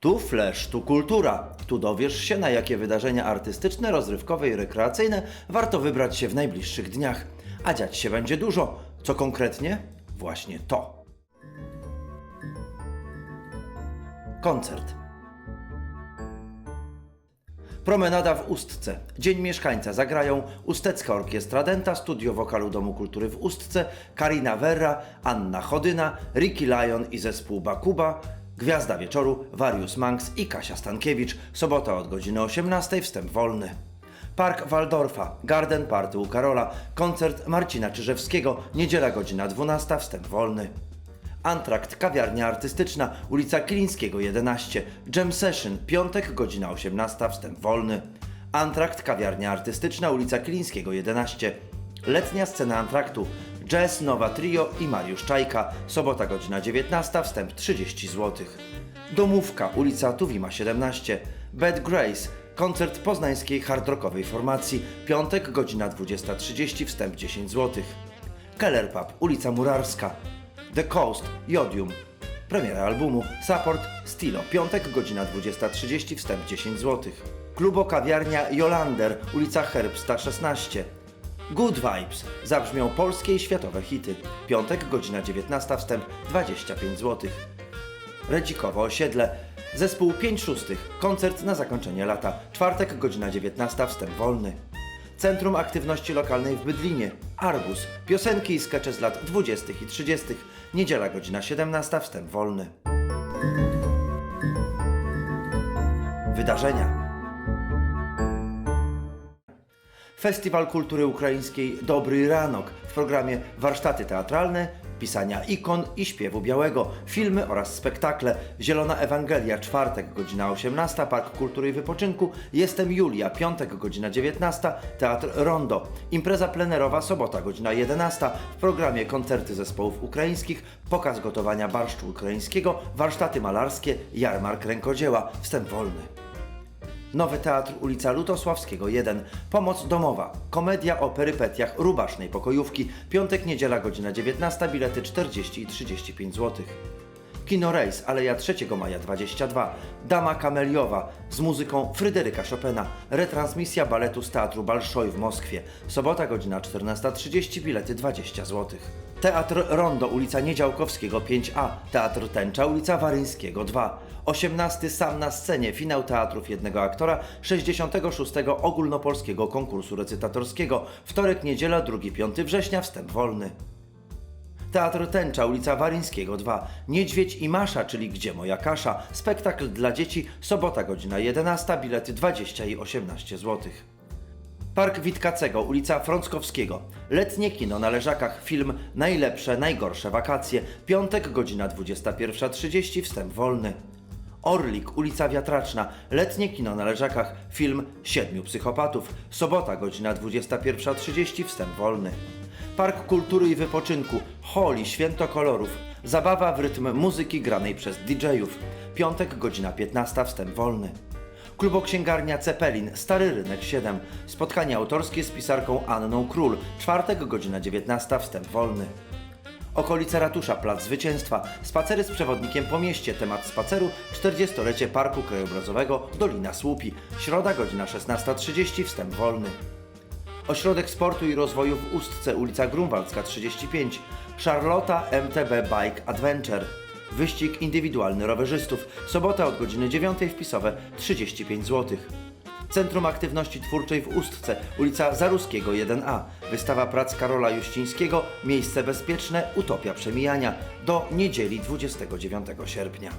Tu Flash, tu kultura. Tu dowiesz się, na jakie wydarzenia artystyczne, rozrywkowe i rekreacyjne warto wybrać się w najbliższych dniach. A dziać się będzie dużo. Co konkretnie? Właśnie to. Koncert. Promenada w Ustce. Dzień Mieszkańca zagrają Ustecka Orkiestra Denta, Studio Wokalu Domu Kultury w Ustce, Karina Werra, Anna Chodyna, Ricky Lyon i zespół Bakuba, Gwiazda Wieczoru, Warius Manx i Kasia Stankiewicz. Sobota od godziny 18, wstęp wolny. Park Waldorfa, Garden Party u Karola, koncert Marcina Czyżewskiego, niedziela godzina 12, wstęp wolny. Antrakt, kawiarnia artystyczna, ulica Kilińskiego 11, Jam Session, piątek, godzina 18, wstęp wolny. Antrakt, kawiarnia artystyczna, ulica Kilińskiego 11, letnia scena Antraktu, Jazz, Nowa Trio i Mariusz Czajka, sobota, godzina 19, wstęp 30 zł. Domówka, ulica Tuwima 17, Bad Grace, koncert poznańskiej hardrockowej formacji, piątek, godzina 20.30, wstęp 10 zł. Keller Pub, ulica Murarska, The Coast, Jodium. Premiera albumu Support Stilo. Piątek, godzina 20.30, wstęp 10 zł. Klubo kawiarnia Jolander, ulica Herbsta 16. Good Vibes. Zabrzmią polskie i światowe hity. Piątek, godzina 19, wstęp 25 zł. Redzikowo osiedle. Zespół 5 szóstych. Koncert na zakończenie lata. Czwartek, godzina 19, wstęp wolny. Centrum Aktywności Lokalnej w Bydlinie. Arbus. Piosenki i skecze z lat 20. i 30. Niedziela, godzina 17, wstęp wolny. Wydarzenia. Festiwal Kultury Ukraińskiej Dobry Ranok w programie warsztaty teatralne, pisania ikon i śpiewu białego, filmy oraz spektakle. Zielona Ewangelia, czwartek, godzina 18, Park Kultury i Wypoczynku, Jestem Julia, piątek, godzina 19, Teatr Rondo. Impreza plenerowa, sobota, godzina 11, w programie koncerty zespołów ukraińskich, pokaz gotowania barszczu ukraińskiego, warsztaty malarskie, jarmark rękodzieła, wstęp wolny. Nowy Teatr ulica Lutosławskiego 1. Pomoc domowa. Komedia o perypetiach rubasznej pokojówki. Piątek, niedziela, godzina 19. Bilety 40 i 35 zł. Kino Rejs, Aleja 3 maja 22. Dama Kameliowa z muzyką Fryderyka Chopina. Retransmisja baletu z Teatru Balszoj w Moskwie. Sobota, godzina 14.30. Bilety 20 zł. Teatr Rondo, ulica Niedziałkowskiego 5A. Teatr Tęcza, ulica Waryńskiego 2. 18 sam na scenie, finał teatrów jednego aktora 66. ogólnopolskiego konkursu recytatorskiego. Wtorek, niedziela, 2-5 września, wstęp wolny. Teatr Tęcza, ulica Waryńskiego 2. Niedźwiedź i Masza, czyli Gdzie moja kasza? Spektakl dla dzieci, sobota godzina 11, bilety 20 i 18 zł. Park Witkacego, ulica Frąckowskiego. Letnie kino na Leżakach, film Najlepsze, najgorsze wakacje. Piątek, godzina 21.30, wstęp wolny. Orlik, ulica Wiatraczna, letnie kino na Leżakach, film Siedmiu Psychopatów, sobota, godzina 21.30, wstęp wolny. Park Kultury i Wypoczynku, Holi, Święto Kolorów, zabawa w rytm muzyki granej przez DJ-ów, piątek, godzina 15, wstęp wolny. Kluboksięgarnia Cepelin, Stary Rynek 7, spotkanie autorskie z pisarką Anną Król, czwartek, godzina 19, wstęp wolny. Okolice Ratusza, Plac Zwycięstwa, spacery z przewodnikiem po mieście, temat spaceru 40-lecie Parku Krajobrazowego Dolina Słupi, środa godzina 16.30, wstęp wolny. Ośrodek Sportu i Rozwoju w Ustce, ulica Grunwaldzka 35, Charlotta MTB Bike Adventure, wyścig indywidualny rowerzystów, sobota od godziny 9 wpisowe 35 zł. Centrum Aktywności Twórczej w Ustce, ulica Zaruskiego 1A. Wystawa prac Karola Juścińskiego, miejsce bezpieczne, utopia przemijania. Do niedzieli 29 sierpnia.